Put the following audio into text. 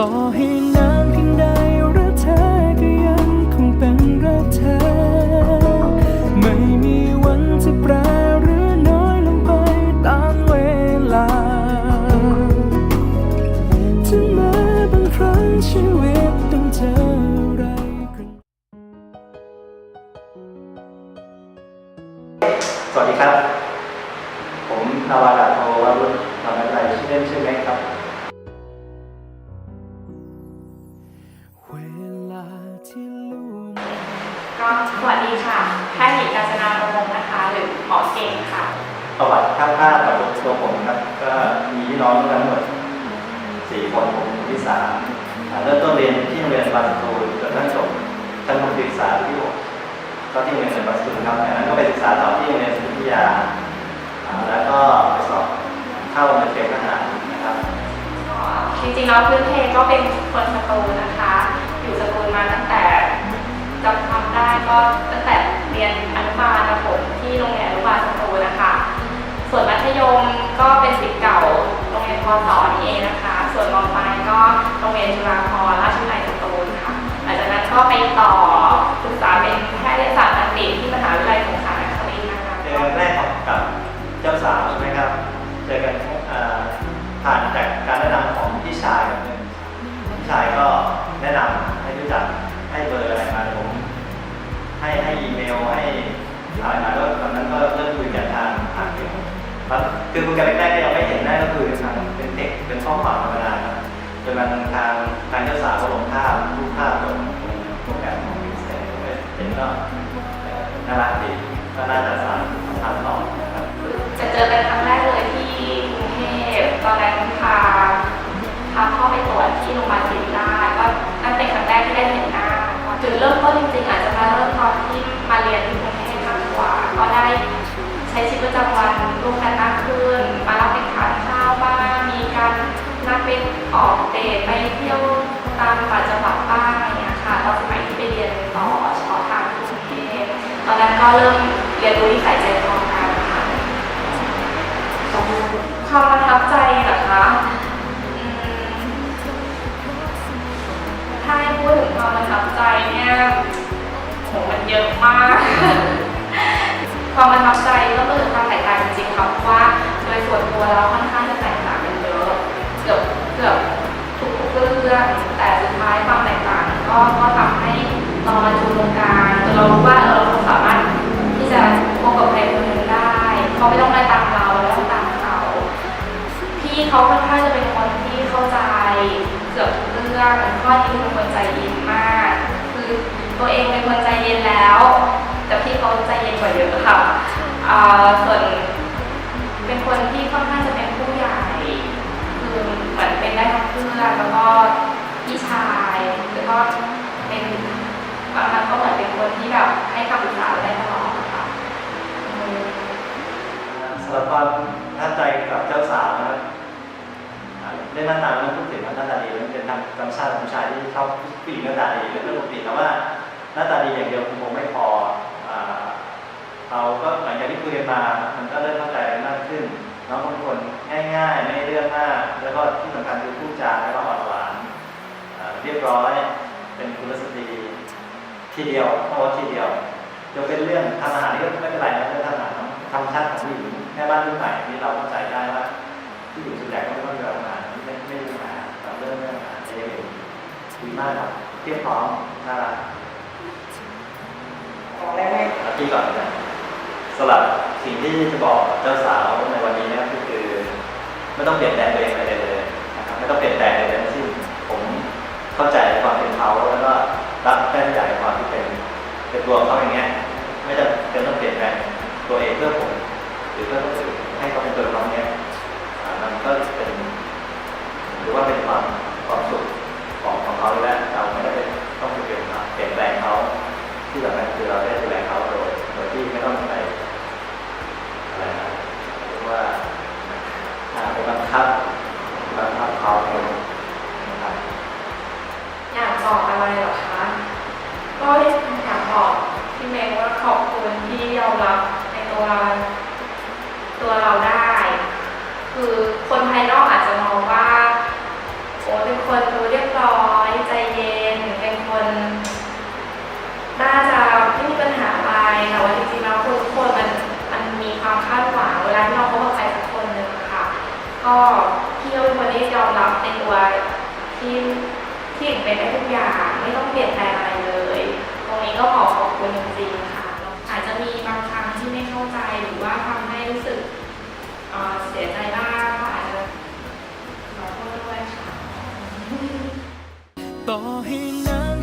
ต่อให้นานเพียงใดรักเธอก็ยังคงเป็นรักเธอ ไม่มีวันจะแปรหรือน้อยลงไปตามเวลาถึงแม้บางครั้งชีวิตต้องเจออะไรสวัสดีครับ ผมนาวากาโทวรุษทำอะไรชื่อเล่นชื่อแม็กครับ สวัสดีค่ะแพทย์หญิงกาญจนาประมงนะคะ หรือหมอเก่งค่ะ ประวัติข้างๆกับตัวผมครับก็มีพี่น้องทั้งหมดสี่คนผมคนที่สามอ่าเริ่มต้นเรียนที่โรงเรียนบางตูนจนทั้งจบชั้นมัธยมศึกษาที่หกก็ที่โรงเรียนบางตูนครับจากนั้นก็ไปศึกษาต่อที่โรงเรียนวิทยาอ่าแล้วก็ไปสอบเข้าโรงเรียนเตรียมทหารนะครับจริงๆแล้วพื้นเพก็เป็นคน ก็ตั้งแต่เรียนอนุบาลประถมที่โรงเรียนอนุบาลสตูลนะคะ ส่วนมัธยมก็เป็นศิษย์เก่าโรงเรียนพศนี่เองนะคะ ส่วนมปลายก็โรงเรียนจุฬาภรณราชวิทยาลัยสตูลค่ะ หลังจากนั้นก็ไปต่อ คือคุยกันแรกๆก็ยังไม่เห็นได้ก็คือทางเป็นเด็กเป็นข้อความธรรมดาครับจนมันทางทางเจ้าสาวก็ลงภาพรูปภาพลงโปรแกรมของพิเศษเห็นก็น่ารักดีก็น่าจะสานทำต่อนะครับจะเจอกันครั้งแรกเลยที่กรุงเทพตอนนั้นพา ก็เริ่มเรียนรู้นิสัยใจคอกันค่ะความประทับใจเหรอคะถ้าให้พูดถึงความประทับใจเนี่ยโหมันเยอะมาก ความประทับใจก็คือความแตกต่างจริงๆค่ะเพราะว่าโดยส่วนตัวเราค่อนข้างจะแตกต่างกันเยอะเกือบเกือบทุกเรื่องแต่สุดท้ายความแตกต่างก็ก็ทำให้เรามาจูนตรงกางจนเรารู้ว่า เขาไม่ต้องไปตามเราเราไม่ต้องตามเขาพี่เขาค่อนข้างจะเป็นคนที่เข้าใจเกือบทุกเรื่องข้อนี้เป็นคนใจเย็นมาก คือตัวเองเป็นคนใจเย็นแล้ว แต่พี่เขาใจเย็นกว่าเยอะค่ะส่วนเป็นคนที่ค่อนข้างจะเป็นผู้ใหญ่คือเหมือนเป็นได้ทั้งเพื่อนแล้วก็พี่ชายแล้วก็เป็นบางครั้งก็เหมือนเป็นคนที่แบบให้คำปรึกษาได้ตลอดค่ะอืม สำหรับความประทับใจกับเจ้าสาวนะครับเรื่องหน้าตาไม่ต้องพูดถึงหน้าตาดีมันเป็นธรรมธรรมชาติของผู้ชายที่ชอบผู้หญิงหน้าตาดีเป็นเรื่องปกติแต่ว่าหน้าตาดีอย่างเดียวคงไม่พอเราก็หลังจากที่คุยกันมามันก็เริ่มเข้าใจกันมากขึ้นน้องเป็นคนง่าย ๆ ไม่เรื่องมาก แล้วก็ที่สำคัญคือพูดจาแล้วก็อ่อนหวานเรียบร้อยเป็นคุณสตรีทีเดียวเพราะว่าทีเดียวจะเป็นเรื่องทำอาหารนี่ก็ไม่เป็นไรนะเรื่องทำอาหาร รรมชาติของผู้หญิงแม่บ้านรุ่นใหม่ที่เราเข้าใจได้ว่าผู้หญิงส่วนใหญ่ก็ไม่ต้องเดินมาหาไม่ไม่มีปัญหาเราเรื่องเรื่องอาหาเจะได้เป็นดีมากครับเพียบพร้อมน่ารักบอกได้ไหมแล้วพี่ก่อนนะสลับสิ่งที่จะบอกเจ้าสาวในวันนี้นะก็คือไม่ต้องเปลี่ยนแปลงตัวเองอะไรเลยนะครับไม่ต้องเปลี่ยนแปลงอะไรเลยทั้งสิ้นผมเข้าใจความเป็นเขาแล้วก็รับแค่ใหญ่ความที่เป็นเป็นตัวเขาอย่างเงี้ย ไม่จำเป็นต้องเปลี่ยนแปลงตัวเองเพื่อผม หรือเพื่อคนอื่นให้เขาเป็นตัวเขาเนี้ยอ่ามันก็เป็นหรือว่าเป็นความความสุขของของเขาแล้วเราไม่ได้เป็นต้องไปเปลี่ยนเขาเปลี่ยนแปลงเขาที่สำคัญคือเราได้ดูแลเขาโดยโดยที่ไม่ต้องไปอะไรนะเรียกว่าอ่าไปบังคับบังคับเขานะครับ อยากบอกอะไรเหรอคะ ก็อยากบอกพี่เมย์ว่าขอบคุณที่ยอมรับในตัว คนดูเรียบร้อยใจเย็น เป็นคน น่าจะไม่มีปัญหาอะไรแต่ว่าจริงๆแล้วคนทุกคนมันมันมีความคาดหวังเวลาที่เราคบกับใครสักคนหนึ่งอะค่ะ ก็พี่ก็เป็นคนที่ยอมรับในตัวที่ที่เป็นได้ทุกอย่างไม่ต้องเปลี่ยนแปลงอะไรเลย ตรงนี้ก็ขอขอบคุณจริงๆค่ะอาจจะมีบางครั้งที่ไม่เข้าใจหรือว่าทำให้รู้สึกเสียใจบ้างก็อาจจะขอโทษด้วยค่ะต่อให้